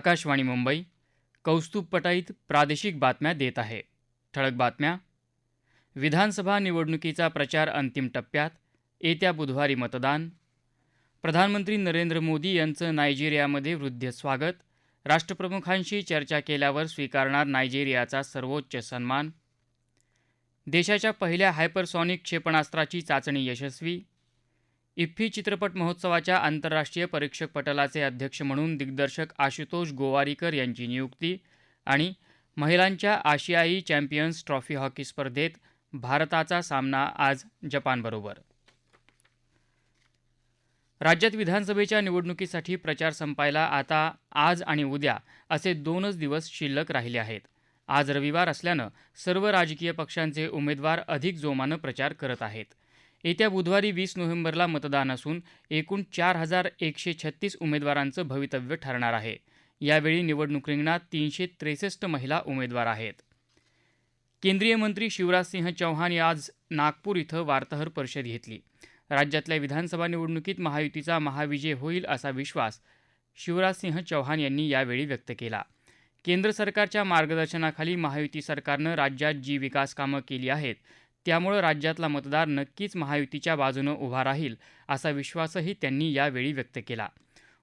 आकाशवाणी मुंबई कौस्तुभ पटाईत प्रादेशिक बातम्या देत आहे. ठळक बातम्या. विधानसभा निवडणुकीचा प्रचार अंतिम टप्प्यात येत्या बुधवारी मतदान. प्रधानमंत्री नरेंद्र मोदी यांचं नायजेरियामध्ये वृद्ध स्वागत. राष्ट्रप्रमुखांशी चर्चा केल्यावर स्वीकारणार नायजेरियाचा सर्वोच्च सन्मान. देशाच्या पहिल्या हायपरसॉनिक क्षेपणास्त्राची चाचणी यशस्वी. इफ्फी चित्रपट महोत्सवाच्या आंतरराष्ट्रीय परीक्षक पटलाचे अध्यक्ष म्हणून दिग्दर्शक आशुतोष गोवारीकर यांची नियुक्ती आणि महिलांच्या आशियाई चॅम्पियन्स ट्रॉफी हॉकी स्पर्धेत भारताचा सामना आज जपानबरोबर. राज्यात विधानसभेच्या निवडणुकीसाठी प्रचार संपायला आता आज आणि उद्या असे दोनच दिवस शिल्लक राहिले आहेत. आज रविवार असल्यानं सर्व राजकीय पक्षांचे उमेदवार अधिक जोमानं प्रचार करत आहेत. येत्या बुधवारी वीस नोव्हेंबरला मतदान असून एकूण चार हजार एकशे छत्तीस उमेदवारांचं भवितव्य ठरणार आहे. यावेळी निवडणूक रिंगणात तीनशे त्रेसष्ट महिला उमेदवार आहेत. केंद्रीय मंत्री शिवराजसिंह चौहान आज नागपूर इथं वार्ताहर परिषद घेतली. राज्यातल्या विधानसभा निवडणुकीत महायुतीचा महाविजय होईल असा विश्वास शिवराजसिंह चौहान यांनी यावेळी व्यक्त केला. केंद्र सरकारच्या मार्गदर्शनाखाली महायुती सरकारनं राज्यात जी विकास कामं केली आहेत त्यामुळं राज्यातला मतदार नक्कीच महायुतीच्या बाजूनं उभा राहील असा विश्वासही त्यांनी यावेळी व्यक्त केला.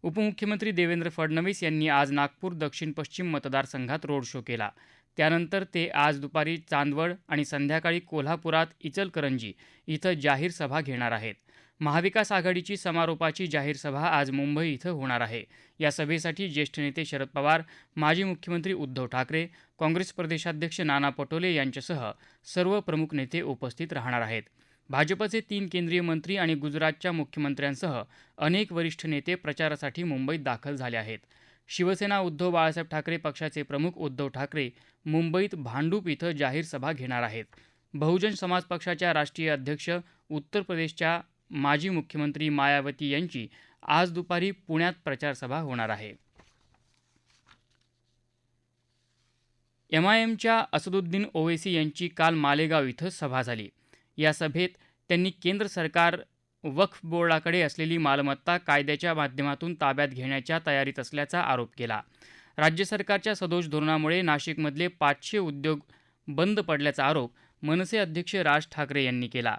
उपमुख्यमंत्री देवेंद्र फडणवीस यांनी आज नागपूर दक्षिण पश्चिम मतदारसंघात रोड शो केला. त्यानंतर ते आज दुपारी चांदवड आणि संध्याकाळी कोल्हापुरात इचलकरंजी इथं जाहीर सभा घेणार आहेत. महाविकास आघाडीची समारोपाची जाहीर सभा आज मुंबई इथं होणार आहे. या सभेसाठी ज्येष्ठ नेते शरद पवार माजी मुख्यमंत्री उद्धव ठाकरे काँग्रेस प्रदेशाध्यक्ष नाना पटोले यांच्यासह सर्व प्रमुख नेते उपस्थित राहणार आहेत. भाजपचे तीन केंद्रीय मंत्री आणि गुजरातच्या मुख्यमंत्र्यांसह अनेक वरिष्ठ नेते प्रचारासाठी मुंबईत दाखल झाले आहेत. शिवसेना उद्धव बाळासाहेब ठाकरे पक्षाचे प्रमुख उद्धव ठाकरे मुंबईत भांडूप इथं जाहीर सभा घेणार आहेत. बहुजन समाज पक्षाच्या राष्ट्रीय अध्यक्ष उत्तर प्रदेशच्या माजी मुख्यमंत्री मायावती यांची आज दुपारी पुण्यात प्रचारसभा होणार आहे. एमआयएमच्या असदुद्दीन ओवेसी यांची काल मालेगाव इथं सभा झाली. या सभेत त्यांनी केंद्र सरकार वक्फ बोर्डाकडे असलेली मालमत्ता कायद्याच्या माध्यमातून ताब्यात घेण्याच्या तयारीत असल्याचा आरोप केला. राज्य सरकारच्या सदोष धोरणामुळे नाशिकमधले पाचशे उद्योग बंद पडल्याचा आरोप मनसे अध्यक्ष राज ठाकरे यांनी केला.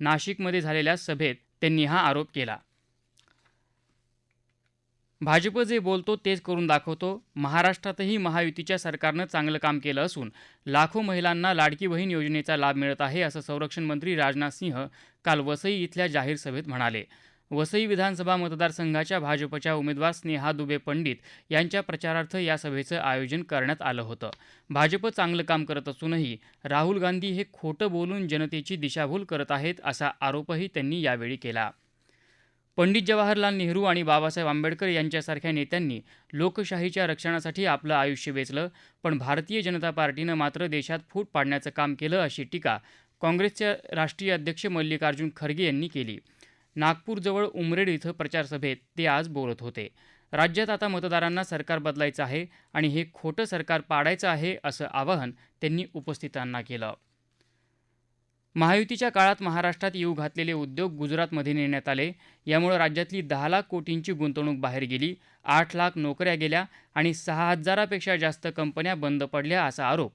नाशिकमध्ये झालेल्या सभेत त्यांनी हा आरोप केला. भाजप जे बोलतो तेच करून दाखवतो. महाराष्ट्रातही महायुतीच्या सरकारनं चांगलं काम केलं असून लाखो महिलांना लाडकी बहीण योजनेचा लाभ मिळत आहे असं संरक्षण मंत्री राजनाथ सिंह काल वसई इथल्या जाहीर सभेत म्हणाले. वसई विधानसभा मतदारसंघाच्या भाजपच्या उमेदवार स्नेहा दुबे पंडित यांच्या प्रचारार्थ या सभेचं आयोजन करण्यात आलं होतं. भाजप चांगलं काम करत असूनही राहुल गांधी हे खोटं बोलून जनतेची दिशाभूल करत आहेत असा आरोपही त्यांनी यावेळी केला. पंडित जवाहरलाल नेहरू आणि बाबासाहेब आंबेडकर यांच्यासारख्या नेत्यांनी लोकशाहीच्या रक्षणासाठी आपलं आयुष्य वेचलं पण भारतीय जनता पार्टीनं मात्र देशात फूट पाडण्याचं काम केलं अशी टीका काँग्रेसचे राष्ट्रीय अध्यक्ष मल्लिकार्जुन खरगे यांनी केली. नागपूरजवळ उमरेड इथं प्रचारसभेत ते आज बोलत होते. राज्यात आता मतदारांना सरकार बदलायचं आहे आणि हे खोटं सरकार पाडायचं आहे असं आवाहन त्यांनी उपस्थितांना केलं. महायुतीच्या काळात महाराष्ट्रात येऊ घातलेले उद्योग गुजरातमध्ये नेण्यात आले. यामुळे राज्यातली दहा लाख कोटींची गुंतवणूक बाहेर गेली आठ लाख नोकऱ्या गेल्या आणि सहा हजारापेक्षा जास्त कंपन्या बंद पडल्या असा आरोप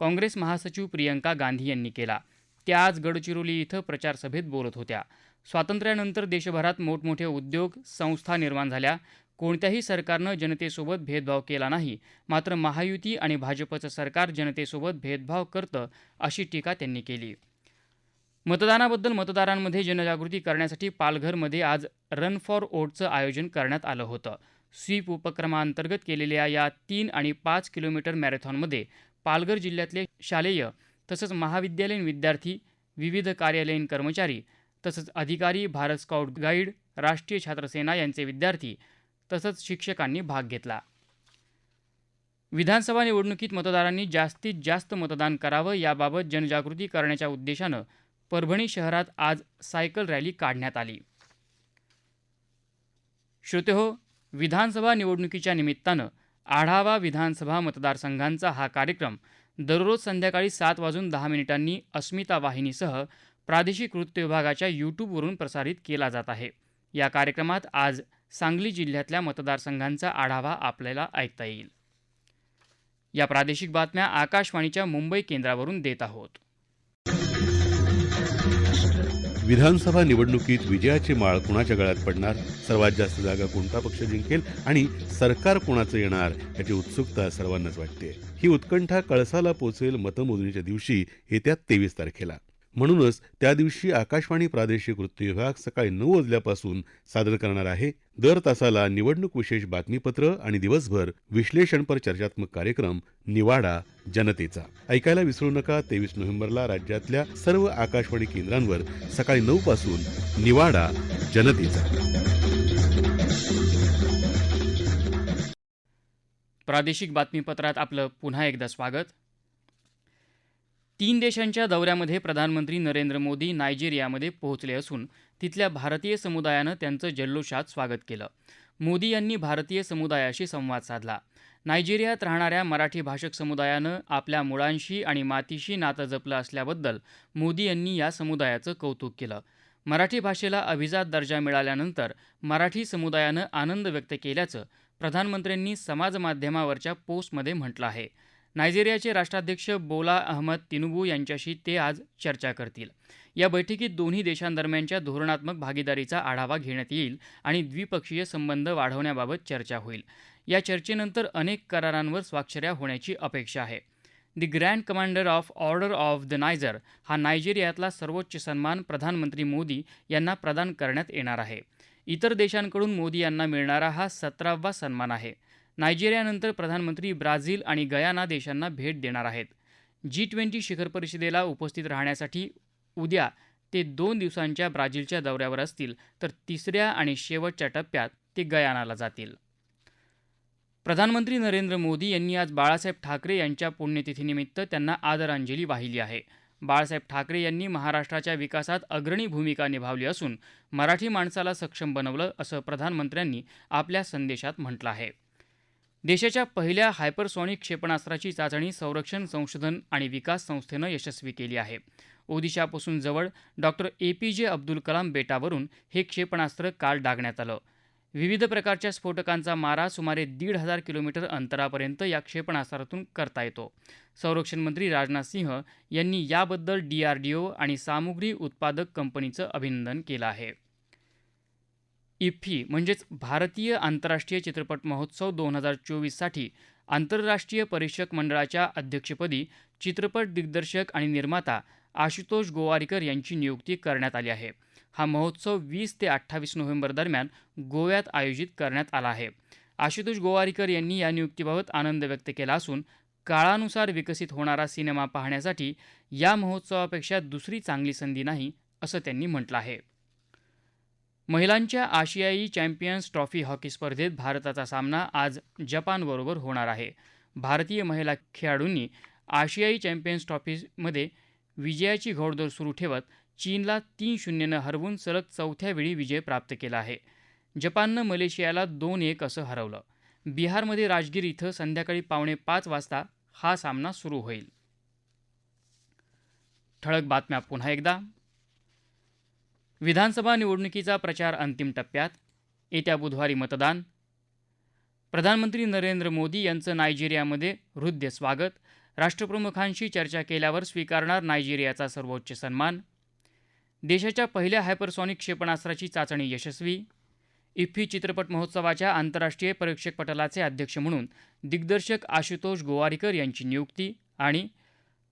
काँग्रेस महासचिव प्रियंका गांधी यांनी केला. त्या आज गडचिरोली इथं प्रचारसभेत बोलत होत्या. स्वातंत्र्यानंतर देशभरात मोठमोठे उद्योग संस्था निर्माण झाल्या. कोणत्याही सरकारनं जनतेसोबत भेदभाव केला नाही. मात्र महायुती आणि भाजपचं सरकार जनतेसोबत भेदभाव करतं अशी टीका त्यांनी केली. मतदानाबद्दल मतदारांमध्ये जनजागृती करण्यासाठी पालघरमध्ये आज रन फॉर ओटचं आयोजन करण्यात आलं होतं. स्वीप उपक्रमाअंतर्गत केलेल्या या तीन आणि पाच किलोमीटर मॅरेथॉनमध्ये पालघर जिल्ह्यातले शालेय तसंच महाविद्यालयीन विद्यार्थी विविध कार्यालयीन कर्मचारी तसंच अधिकारी भारत स्काउट गाईड राष्ट्रीय छात्रसेना यांचे विद्यार्थी तसंच शिक्षकांनी भाग घेतला. विधानसभा निवडणुकीत मतदारांनी जास्तीत जास्त मतदान करावं याबाबत जनजागृती करण्याच्या उद्देशानं परभणी शहरात आज सायकल रॅली काढण्यात आली. श्रोतेहो विधानसभा निवडणुकीच्या निमित्तानं आढावा विधानसभा मतदारसंघांचा हा कार्यक्रम दररोज संध्याकाळी सात वाजून दहा मिनिटांनी अस्मिता वाहिनीसह प्रादेशिक वृत्त विभागाच्या यूट्यूबवरून प्रसारित केला जात आहे. या कार्यक्रमात आज सांगली जिल्ह्यातल्या मतदारसंघांचा आढावा आपल्याला ऐकता येईल. या प्रादेशिक बातम्या आकाशवाणीच्या मुंबई केंद्रावरून देत आहोत. विधानसभा निवडणुकीत विजयाची माळ कुणाच्या गळ्यात पडणार? सर्वात जास्त जागा कोणता पक्ष जिंकेल आणि सरकार कोणाचं येणार याची उत्सुकता सर्वांनाच वाटते. ही उत्कंठा कळसाला पोचेल मतमोजणीच्या दिवशी येत्या तेवीस तारखेला. म्हणूनच त्या दिवशी आकाशवाणी प्रादेशिक वृत्त विभाग सकाळी नऊ वाजल्यापासून सादर करणार आहे. दर तासाला निवडणूक विशेष बातमीपत्र आणि दिवसभर विश्लेषणपर चर्चात्मक कार्यक्रम निवाडा जनतेचा. ऐकायला विसरू नका तेवीस नोव्हेंबरला राज्यातल्या सर्व आकाशवाणी केंद्रांवर सकाळी नऊ पासून निवाडा जनतेचा. प्रादेशिक बातमीपत्रात आपलं पुन्हा एकदा स्वागत. तीन देशांच्या दौऱ्यामध्ये प्रधानमंत्री नरेंद्र मोदी नायजेरियामध्ये पोहोचले असून तिथल्या भारतीय समुदायानं त्यांचं जल्लोषात स्वागत केलं. मोदी यांनी भारतीय समुदायाशी संवाद साधला. नायजेरियात राहणाऱ्या मराठी भाषक समुदायानं आपल्या मुळांशी आणि मातीशी नातं जपलं असल्याबद्दल मोदी यांनी या समुदायाचं कौतुक केलं. मराठी भाषेला अभिजात दर्जा मिळाल्यानंतर मराठी समुदायानं आनंद व्यक्त केल्याचं प्रधानमंत्र्यांनी समाजमाध्यमावरच्या पोस्टमध्ये म्हटलं आहे. नायजेरियाचे राष्ट्राध्यक्ष बोला अहमद तिनुबू यांच्याशी ते आज चर्चा करतील. या बैठकीत दोन्ही देशांदरम्यानच्या धोरणात्मक भागीदारीचा आढावा घेण्यात येईल आणि द्विपक्षीय संबंध वाढवण्याबाबत चर्चा होईल. या चर्चेनंतर अनेक करारांवर स्वाक्षऱ्या होण्याची अपेक्षा आहे. The grand commander of order of the Niger हा नायजेरियातला सर्वोच्च सन्मान प्रधानमंत्री मोदी यांना प्रदान करण्यात येणार आहे. इतर देशांकडून मोदी यांना मिळणारा हा सतरावा सन्मान आहे. नायजेरियानंतर प्रधानमंत्री ब्राझील आणि गयाना देशांना भेट देणार आहेत. जी ट्वेंटी शिखर परिषदेला उपस्थित राहण्यासाठी उद्या ते दोन दिवसांच्या ब्राझीलच्या दौऱ्यावर असतील तर तिसऱ्या आणि शेवटच्या टप्प्यात ते गयानाला जातील. प्रधानमंत्री नरेंद्र मोदी यांनी आज बाळासाहेब ठाकरे यांच्या पुण्यतिथीनिमित्त त्यांना आदरांजली वाहिली आहे. बाळासाहेब ठाकरे यांनी महाराष्ट्राच्या विकासात अग्रणी भूमिका निभावली असून मराठी माणसाला सक्षम बनवलं असं प्रधानमंत्र्यांनी आपल्या संदेशात म्हटलं आहे. देशाच्या पहिल्या हायपरसॉनिक क्षेपणास्त्राची चाचणी संरक्षण संशोधन आणि विकास संस्थेनं यशस्वी केली आहे. ओदिशापासून जवळ डॉक्टर ए पी जे अब्दुल कलाम बेटावरून हे क्षेपणास्त्र काल डागण्यात आलं. विविध प्रकारच्या स्फोटकांचा मारा सुमारे दीड हजार किलोमीटर अंतरापर्यंत या क्षेपणास्त्रातून करता येतो. संरक्षण मंत्री राजनाथ सिंह यांनी याबद्दल डीआरडीओ आणि सामुग्री उत्पादक कंपनीचं अभिनंदन केलं आहे. इफ्फी म्हणजेच भारतीय आंतरराष्ट्रीय चित्रपट महोत्सव दोन हजार चोवीससाठी आंतरराष्ट्रीय परीक्षक मंडळाच्या अध्यक्षपदी चित्रपट दिग्दर्शक आणि निर्माता आशुतोष गोवारीकर यांची नियुक्ती करण्यात आली आहे. हा महोत्सव वीस ते अठ्ठावीस नोव्हेंबर दरम्यान गोव्यात आयोजित करण्यात आला आहे. आशुतोष गोवारीकर यांनी या नियुक्तीबाबत आनंद व्यक्त केला असून काळानुसार विकसित होणारा सिनेमा पाहण्यासाठी या महोत्सवापेक्षा दुसरी चांगली संधी नाही असं त्यांनी म्हटलं आहे. महिलांच्या आशियाई चॅम्पियन्स ट्रॉफी हॉकी स्पर्धेत भारताचा सामना आज जपानबरोबर होणार आहे. भारतीय महिला खेळाडूंनी आशियाई चॅम्पियन्स ट्रॉफीमध्ये विजयाची घोडदौड सुरू ठेवत चीनला तीन शून्यनं हरवून सलग चौथ्या वेळी विजय प्राप्त केला आहे. जपाननं मलेशियाला दोन एक असं हरवलं. बिहारमध्ये राजगीर इथं संध्याकाळी पावणे पाच वाजता हा सामना सुरू होईल. ठळक बातम्या पुन्हा एकदा. विधानसभा निवडणुकीचा प्रचार अंतिम टप्प्यात. येत्या बुधवारी मतदान. प्रधानमंत्री नरेंद्र मोदी यांचं नायजेरियामध्ये हृदय स्वागत. राष्ट्रप्रमुखांशी चर्चा केल्यावर स्वीकारणार नायजेरियाचा सर्वोच्च सन्मान. देशाच्या पहिल्या हायपरसॉनिक क्षेपणास्त्राची चाचणी यशस्वी. इफ्फी चित्रपट महोत्सवाच्या आंतरराष्ट्रीय परीक्षक पटलाचे अध्यक्ष म्हणून दिग्दर्शक आशुतोष गोवारीकर यांची नियुक्ती आणि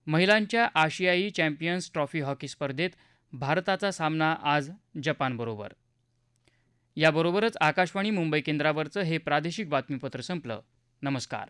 महिलांच्या आशियाई चॅम्पियन्स ट्रॉफी हॉकी स्पर्धेत भारताचा सामना आज जपानबरोबर. याबरोबरच आकाशवाणी मुंबई केंद्रावरचं हे प्रादेशिक बातमीपत्र संपलं. नमस्कार.